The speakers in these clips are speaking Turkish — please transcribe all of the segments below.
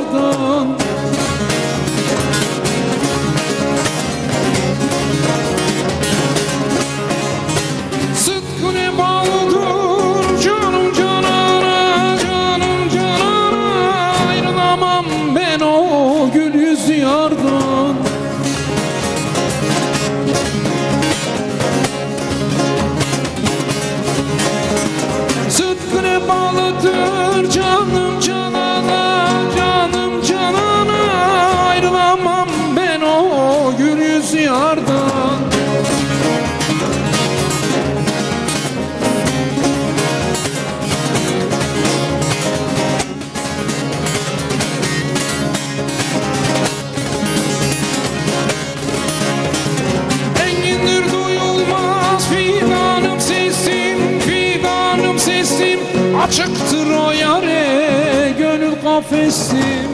yardan Sıtkı ne bağlıdır canım canana Canım canana Ayrılamam ben o gül yüzlü yardan Açıktır o yare Gönül kafesim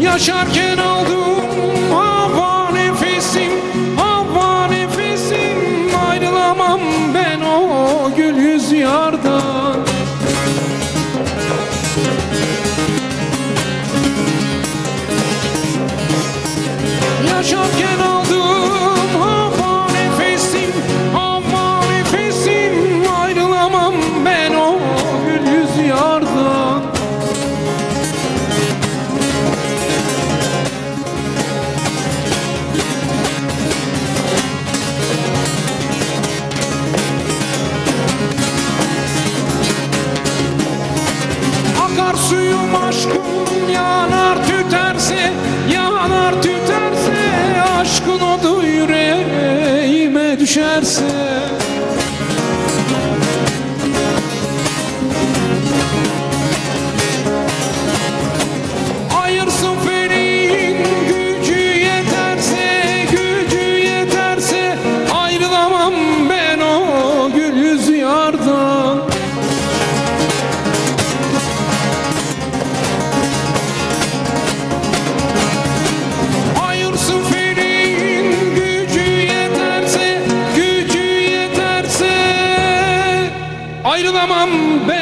Yaşarken aldım hava nefesim Hava nefesim Ayrılamam ben o gül yüz yardan Yaşarken aldım Akar suyum aşkım yanar tüterse Yanar tüterse Aşkın odu yüreğime düşerse Gücü yeterse Ayrılamam ben o